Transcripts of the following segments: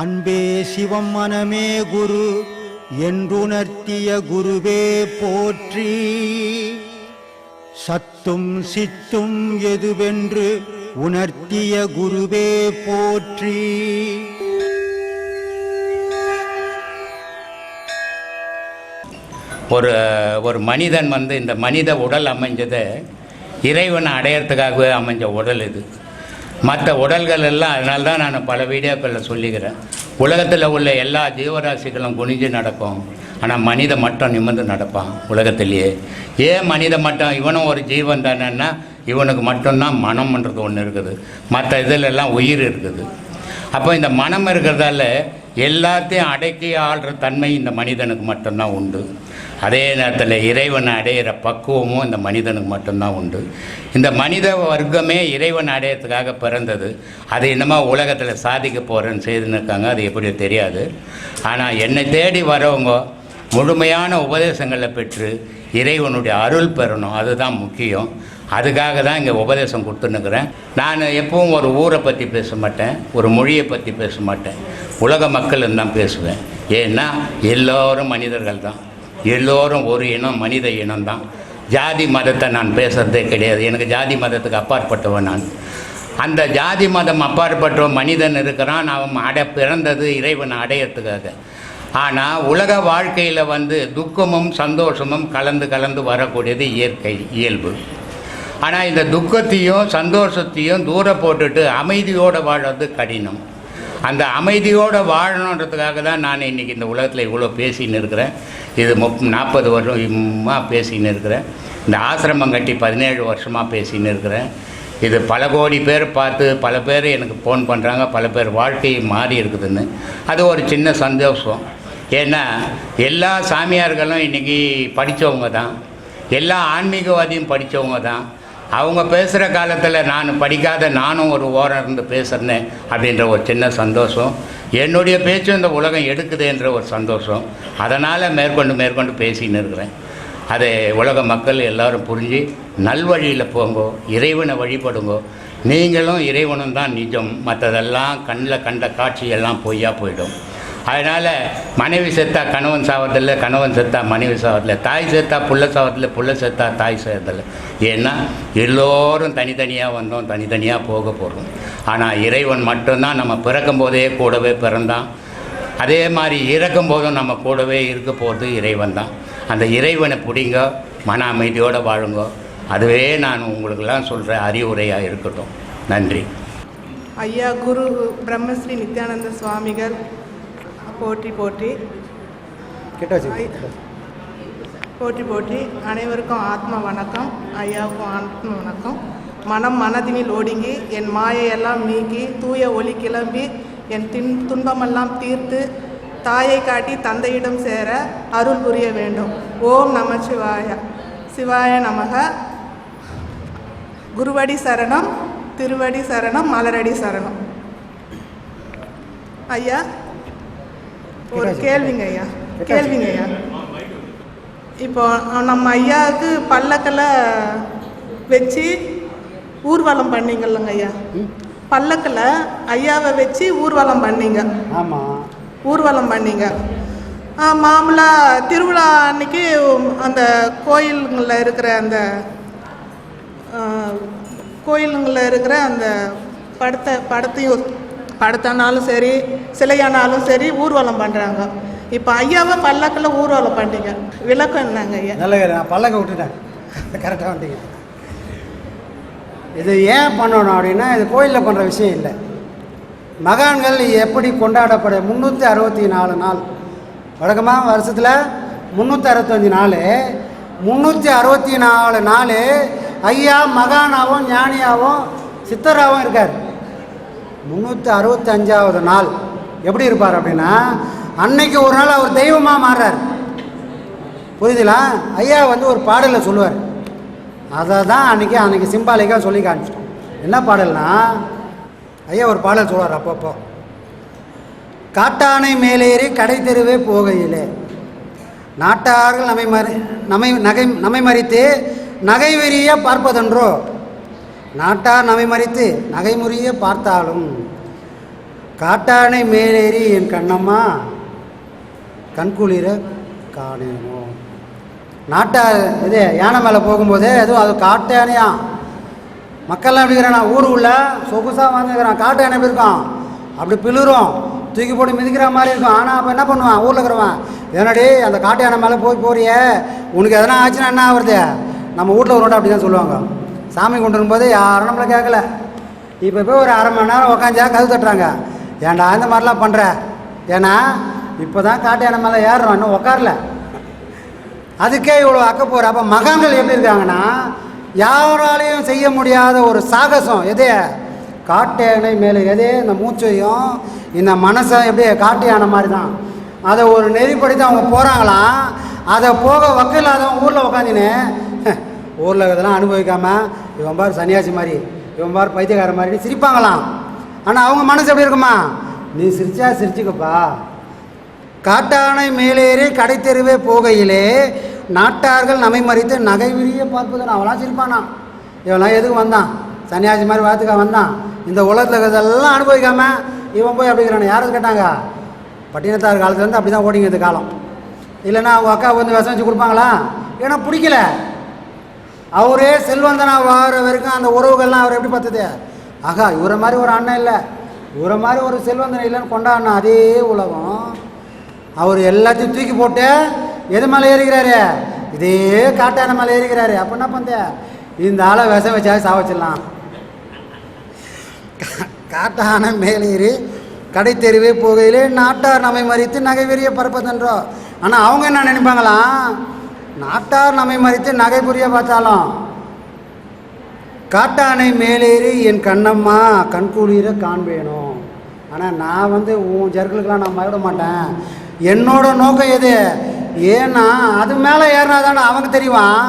அன்பே சிவம் மனமே குரு என்றுணர்த்திய குருவே போற்றி. சத்தும் சித்தும் எதுவென்று உணர்த்திய குருவே போற்றி. ஒரு ஒரு மனிதன் வந்து இந்த மனித உடல் அமைஞ்சது இறைவனை அடையறதுக்காகவே அமைஞ்ச உடல் இது. மற்ற உடல்கள் எல்லாம் அதனால தான் நான் பல வீடியோக்களில் சொல்லிக்கிறேன். உலகத்தில் உள்ள எல்லா ஜீவராசிகளும் குனிஞ்சு நடக்கும். ஆனால் மனித மட்டம் நிமிர்ந்து நடப்பான் உலகத்திலேயே. ஏன் மனித மட்டம்? இவனும் ஒரு ஜீவன் தானேன்னா இவனுக்கு மட்டும்தான் மனம்ன்றது ஒன்று இருக்குது. மற்ற இதிலெல்லாம் உயிர் இருக்குது. அப்போ இந்த மனம் இருக்கிறதால எல்லாத்தையும் அடக்கி ஆள்ற தன்மை இந்த மனிதனுக்கு மட்டும்தான் உண்டு. அதே நேரத்தில் இறைவனை அடையிற பக்குவமும் இந்த மனிதனுக்கு மட்டும்தான் உண்டு. இந்த மனித வர்க்கமே இறைவனை அடையிறதுக்காக பிறந்தது. அது என்னமோ உலகத்தில் சாதிக்க போகிறேன்னு செய்துன்னு இருக்காங்க அது எப்படியோ தெரியாது. ஆனால் என்னை தேடி வரவங்க முழுமையான உபதேசங்களை பெற்று இறைவனுடைய அருள் பெறணும் அதுதான் முக்கியம். அதுக்காக தான் இங்கே உபதேசம் கொடுத்துன்னுக்குறேன் நான் எப்பவும் ஒரு ஊரை பற்றி பேச மாட்டேன் ஒரு மொழியை பற்றி பேச மாட்டேன். உலக மக்கள் தான் பேசுவேன். ஏன்னா எல்லோரும் மனிதர்கள் தான். எல்லோரும் ஒரு இனம் மனித இனம்தான் ஜாதி மதத்தை நான் பேசுகிறதே கிடையாது. எனக்கு ஜாதி மதத்துக்கு அப்பாற்பட்டவன் நான். அந்த ஜாதி மதம் அப்பாற்பட்ட மனிதன் இருக்கிறான். அவன் அட பிறந்தது இறைவனை அடையறதுக்காக. ஆனால் உலக வாழ்க்கையில் வந்து துக்கமும் சந்தோஷமும் கலந்து கலந்து வரக்கூடியது இயற்கை இயல்பு. ஆனால் இந்த துக்கத்தையும் சந்தோஷத்தையும் தூர போட்டுட்டு அமைதியோடு வாழ்வது கடினம். அந்த அமைதியோடு வாழணுன்றதுக்காக தான் நான் இன்றைக்கி இந்த உலகத்தில் இவ்வளோ பேசின்னு இருக்கிறேன். இது முப் நாற்பது வருஷமாக பேசின்னு இருக்கிறேன். இந்த ஆசிரமம் கட்டி பதினேழு வருஷமாக பேசின்னு இருக்கிறேன். இது பல கோடி பேர் பார்த்து பல பேர் எனக்கு ஃபோன் பண்ணுறாங்க பல பேர் வாழ்க்கை மாறி இருக்குதுன்னு. அது ஒரு சின்ன சந்தோஷம். ஏன்னா எல்லா சாமியார்களும் இன்றைக்கி படித்தவங்க தான். எல்லா ஆன்மீகவாதியும் படித்தவங்க தான். அவங்க பேசுகிற காலத்தில் நான் படிக்காத நானும் ஒரு ஓரம் இருந்து பேசுகிறேன் அப்படின்ற ஒரு சின்ன சந்தோஷம். என்னுடைய பேச்சும் இந்த உலகம் எடுக்குதுன்ற ஒரு சந்தோஷம். அதனால் மேற்கொண்டு மேற்கொண்டு பேசின்னு இருக்கிறேன். அதை உலக மக்கள் எல்லோரும் புரிஞ்சு நல்வழியில் போங்கோ இறைவனை வழிபடுங்கோ. நீங்களும் இறைவனும் தான் நிஜம். மற்றதெல்லாம் கண்ணில் கண்ட காட்சியெல்லாம் பொய்யா போயிடும். அதனால் மனைவி செத்தா கணவன் சாவதில்லை கணவன் செத்தா மனைவி சாவதில்லை தாய் செத்தா புள்ள சாவதில்லை புள்ள செத்தா தாய் சாவதில்லை ஏன்னா எல்லோரும் தனித்தனியாக வந்தோம் தனித்தனியாக போக போகிறோம் ஆனால் இறைவன் மட்டும்தான் நம்ம பிறக்கும் போதே கூடவே பிறந்தான். அதே மாதிரி இறக்கும் போதும் நம்ம கூடவே இருக்க போகிறது இறைவன் தான். அந்த இறைவனை பிடிங்க மன அமைதியோடு வாழுங்க. அதுவே நான் உங்களுக்கெல்லாம் சொல்கிற அறிவுரையாக இருக்கட்டும். நன்றி. ஐயா குரு பிரம்மஸ்ரீ நித்யானந்த சுவாமிகள் போற்றி போற்றி போற்றி போற்றி அனைவருக்கும் ஆத்ம வணக்கம். ஐயாவுக்கும் ஆத்ம வணக்கம். மனம் மனதினில் ஒடுங்கி என் மாயையெல்லாம் நீக்கி தூய ஒளி கிளம்பி என் தின் துன்பமெல்லாம் தீர்த்து தாயை காட்டி தந்தையிடம் சேர அருள் புரிய வேண்டும். ஓம் நம சிவாய. சிவாய நமக. குருவடி சரணம் திருவடி சரணம் மலரடி சரணம். ஐயா ஒரு கேள்விங்க ஐயா கேள்விங்க ஐயா இப்போ நம்ம ஐயாவுக்கு பல்லக்கில் வச்சு ஊர்வலம் பண்ணீங்கல்லங்க ஐயா பல்லக்கில் ஐயாவை வச்சு ஊர்வலம் பண்ணீங்க. ஆமாம் ஊர்வலம் பண்ணீங்க. மாமூலாக திருவிழா அன்னைக்கு அந்த கோயிலுங்களில் இருக்கிற அந்த கோயிலுங்களில் இருக்கிற அந்த படத்தை படத்தையும் படத்தானாலும் சரி சிலையானாலும் சரி ஊர்வலம் பண்ணுறாங்க இப்போ ஐயாவை பல்லக்கில் ஊர்வலம் பண்ணீங்க விளக்கம் என்னங்க ஐயா? நல்ல நான் பல்லக்க விட்டுட்டேன். கரெக்டாக வந்துட்டீங்க இது ஏன் பண்ணணும் அப்படின்னா இது கோயிலில் பண்ணுற விஷயம் இல்லை. மகான்கள் எப்படி கொண்டாடப்பட முந்நூற்றி அறுபத்தி நாலு நாள். வழக்கமாக வருஷத்தில் முந்நூற்றி அறுபத்தஞ்சி நாள். முந்நூற்றி அறுபத்தி நாலு நாள் ஐயா மகானாவும் ஞானியாகவும் சித்தராகவும் இருக்கார். முந்நூற்றி அறுபத்தஞ்சாவது நாள். எப்படி இருப்பார் அப்படின்னா அன்னைக்கு ஒரு நாள் அவர் தெய்வமாக மாறுறார். புரியுதுங்களா? ஐயா வந்து ஒரு பாடலில் சொல்லுவார். அதை தான் அன்றைக்கி அன்றைக்கி சிம்பாலிக்காக சொல்லி காமிச்சிட்டோம். என்ன பாடல்னா ஐயா ஒரு பாடல் சொல்லுவார் அப்பப்போ. காட்டானை மேலேறி கடை தெருவே போகையிலே. நாட்டார்கள் நம்மை மறி நம்மை நகை நம்மை மறித்து நகை வெறிய பார்ப்பதென்றோ. நாட்டார் நமை மறித்து நகைமுறிய பார்த்தாலும் காட்டானை மேலேறி என் கண்ணம்மா கண்குளிர காணேனோ. நாட்டார் இது யானை மேலே போகும்போது எதுவும் அது காட்டானையா. மக்கள்லாம் எப்படி இருக்கிறான் ஊர் உள்ள சொகுசாக வாங்கிக்கிறான் காட்டானை எப்படி அப்படி பிளிரும் தூக்கி போட்டு மிதிக்கிற மாதிரி இருக்கும். ஆனால் அப்போ என்ன பண்ணுவான்? ஊரில் இருக்கிறவன் என்னடி அந்த காட்டு யானை மேலே போய் போறியே? உனக்கு எதனா ஆச்சுன்னா என்ன ஆகுறது? நம்ம வீட்டில் ஒரு அப்படி தான் சொல்லுவாங்க. சாமி கொண்டு போது யாரும் நம்மளை கேட்கல. இப்போ போய் ஒரு அரை மணி நேரம் உக்காந்தா கது தட்டுறாங்க. ஏன்டா இந்த மாதிரிலாம் பண்ணுற ஏன்னா இப்போ தான் காட்டு யானை மேலே ஏறுறோம் இன்னும் உக்காரல. அதுக்கே இவ்வளோ அக்கப்போர் அப்போ மகான்கள் எப்படி இருக்காங்கன்னா யாராலையும் செய்ய முடியாத ஒரு சாகசம் எதே? காட்டு யானை மேலே எதே? இந்த மூச்சையும் இந்த மனசை எப்படி காட்டு யானை மாதிரி தான் அதை ஒரு நெறிப்படுத்தி அவங்க போகிறாங்களாம் அதை போக வக்கம் இல்லாதவங்க ஊரில் உக்காந்துன்னு ஊரில் இதெல்லாம் அனுபவிக்காமல் இவன் பார் சன்னியாசி மாதிரி இவன் பார் பைத்தியக்கார மாதிரி சிரிப்பாங்களாம். ஆனால் அவங்க மனசு எப்படி இருக்குமா? நீ சிரிச்சா சிரிச்சுக்கப்பா. காட்டானை மேலேறி கடை தெருவே போகையிலே நாட்டார்கள் நமை மறித்து நகை விரிய பார்ப்பது அவளாம் சிரிப்பானா? இவெல்லாம் எதுக்கு வந்தான்? சன்னியாசி மாதிரி வாத்துக்கா வந்தான்? இந்த உலகத்தில் இருக்கிறதெல்லாம் அனுபவிக்காம இவன் போய் அப்படிங்கிறான் யாரும் கேட்டாங்க? பட்டினத்தார் காலத்துலேருந்து அப்படி தான் ஓடிங்க இந்த காலம். இல்லைன்னா அவங்க அக்கா வந்து விஷம் வச்சு கொடுப்பாங்களா? ஏன்னா பிடிக்கல. அவரே செல்வந்தனாக வார வரைக்கும் அந்த உறவுகள்லாம் அவர் எப்படி பார்த்தது? ஆகா இவரை மாதிரி ஒரு அண்ணன் இல்லை. இவரை மாதிரி ஒரு செல்வந்தன் இல்லைன்னு கொண்டாடினா அதே உலகம். அவர் எல்லாத்தையும் தூக்கி போட்டு எது மேலே ஏறிக்கிறாரு இதே காட்டான மேலே ஏறிக்கிறாரு அப்போ என்ன பண்ண இந்த ஆளை விஷம் வச்சா சாவச்சிடலாம் காட்டான மேலேறி கடை தெருவே போகையிலே நாட்டார் நம்மை மறித்து நகை வெறிய பரப்பதன்றோ ஆனால் அவங்க என்ன நினைப்பாங்களாம் நாட்டார் நம்மை மறித்து நகை புரிய பார்த்தாலும். காட்டானை மேலேறி என் கண்ணம்மா கண்குளிர காண்பேணும் ஆனால் நான் வந்து உன் ஜர்களுக்கெல்லாம் நான் மறைவிட மாட்டேன். என்னோட நோக்கம் எது? ஏன்னா அது மேலே ஏறினா தானே அவங்க தெரியுவான்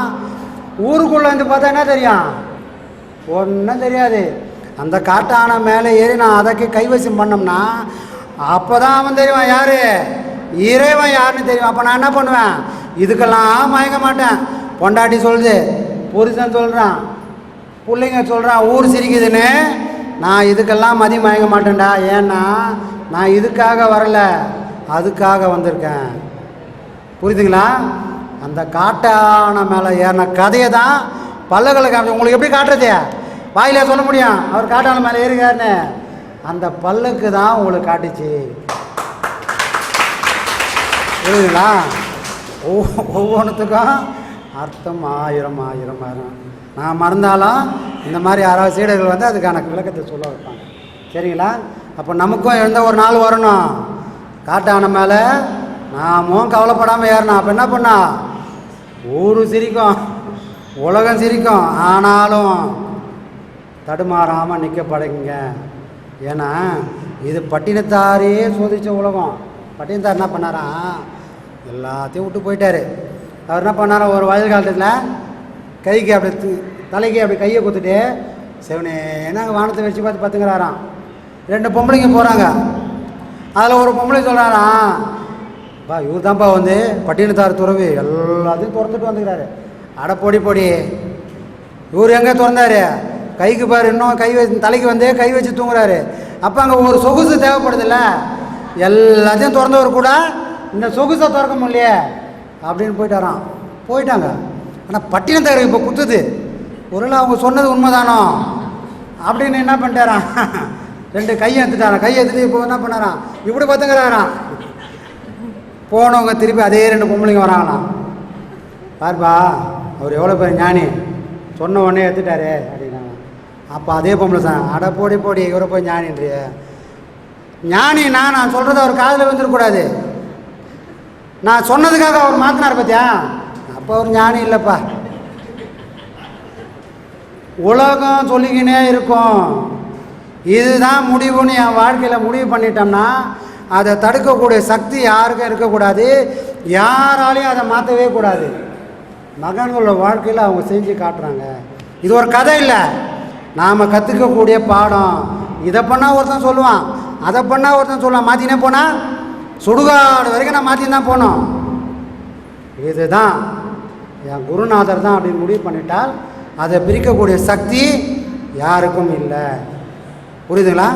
ஊருக்குள்ளே வந்து பார்த்தா என்ன தெரியும்? ஒன்றும் தெரியாது. அந்த காட்டான மேலே ஏறி நான் அதற்கு கைவசம் பண்ணோம்னா அப்போ தான் அவன் தெரியுவான் யார்? இறைவன் யாருன்னு தெரியும். அப்போ நான் என்ன பண்ணுவேன்? இதுக்கெல்லாம் மயங்க மாட்டேன். பொண்டாட்டி சொல்லுது புருஷன் சொல்கிறான் பிள்ளைங்க சொல்கிறான் ஊர் சிரிக்குதுன்னு. நான் இதுக்கெல்லாம் மதி மயங்க மாட்டேன்டா. ஏன்னா நான் இதுக்காக வரல அதுக்காக வந்திருக்கேன். புரியுதுங்களா? அந்த காட்டான மேலே ஏறின கதையை தான் பல்லகளை காமிச்சு உங்களுக்கு எப்படி காட்டுறது? வாயில சொல்ல முடியும். அவர் காட்டான மேலே ஏறுகாருன்னு அந்த பல்லுக்கு தான் உங்களுக்கு காட்டுச்சு. புரியுதுங்களா? ஒவ்வொன்றுத்துக்கும் அர்த்தம் ஆயிரம் ஆயிரம் ஆயிரம். நான் மறந்தாலும் இந்த மாதிரி யாராவது சீடர்கள் வந்து அதுக்கான விளக்கத்தை சொல்ல வைப்பாங்க. சரிங்களா? அப்போ நமக்கும் எந்த ஒரு நாள் வரணும்? காட்டான மேலே நாமும் கவலைப்படாமல் ஏறணும். அப்போ என்ன பண்ணா? ஊர் சிரிக்கும். உலகம் சிரிக்கும். ஆனாலும் தடுமாறாமல் நிற்க பழகுங்க ஏன்னா இது பட்டினத்தாரே சோதித்த உலகம். பட்டினத்தார் என்ன பண்ணாரா? எல்லாத்தையும் விட்டு போயிட்டார். அவர் என்ன பண்ணார்? ஒரு வயல் காலத்தில் கைக்கு அப்படி தலைக்கு அப்படி கையை கொடுத்துட்டு சிவனேன்னு அங்கே வானத்தை வச்சு பார்த்து பார்த்துங்கிறாராம் ரெண்டு பொம்பளைங்க போகிறாங்க அதில் ஒரு பொம்பளை சொல்கிறாராம் பா இவர் தான்ப்பா வந்து பட்டினத்தார் துறவி. எல்லாத்தையும் திறந்துட்டு வந்துக்கிறாரு. அட பொடி பொடி. இவர் எங்கே திறந்தார்? கைக்கு பாரு இன்னும் கை வச்சு தலைக்கு வந்து கை வச்சு தூங்குறாரு. அப்போ அங்கே ஒரு சொகுசு தேவைப்படுதுல்ல. எல்லாத்தையும் திறந்தவர் கூட இந்த சொகுசை திறக்க முடியலையே அப்படின்னு போயிட்டாராம். போயிட்டாங்க. ஆனால் பட்டினத்தார் இப்போ குத்துது. ஒருவேளை அவங்க சொன்னது உண்மைதானோ? அப்படின்னு என்ன பண்ணிட்டாரான் ரெண்டு கையை எடுத்துட்டாராம். கையை எடுத்துட்டு இப்போ என்ன பண்ணாரான் இப்படி பார்த்துங்கிறாராம் போனவங்க திருப்பி அதே ரெண்டு பொம்பளைங்க வராங்களாம். பாருப்பா அவர் எவ்வளோ பேர் ஞானி. சொன்ன உடனே எடுத்துட்டாரு அப்படின்னாங்க. அப்போ அதே பொம்பளை சார் அட போடி போடி இவரை போய் ஞானின்றிய ஞானினா நான் சொல்கிறத அவர் காதில் வந்துடக்கூடாது நான் சொன்னதுக்காக அவர் மாற்றினார் பார்த்தியா அப்போ அவர் ஞானி இல்லைப்பா. உலகம் சொல்லிக்கினே இருக்கும். இதுதான் முடிவுன்னு என் வாழ்க்கையில் முடிவு பண்ணிட்டோம்னா அதை தடுக்கக்கூடிய சக்தி யாருக்கும் இருக்கக்கூடாது. யாராலையும் அதை மாற்றவே கூடாது. மகன்களோட வாழ்க்கையில் அவங்க செஞ்சு காட்டுறாங்க. இது ஒரு கதை இல்லை. நாம் கற்றுக்கக்கூடிய பாடம். இதை பண்ணால் ஒருத்தன் சொல்லுவான். அதை பண்ணால் ஒருத்தன் சொல்லுவான். மாற்றினே போனால் சுடுகாடு வரைக்கும் நான் மாற்றி தான் போனோம். இதுதான் என் குருநாதர் தான் அப்படின்னு முடிவு பண்ணிட்டால் அதை பிரிக்கக்கூடிய சக்தி யாருக்கும் இல்லை. புரியுதுங்களா?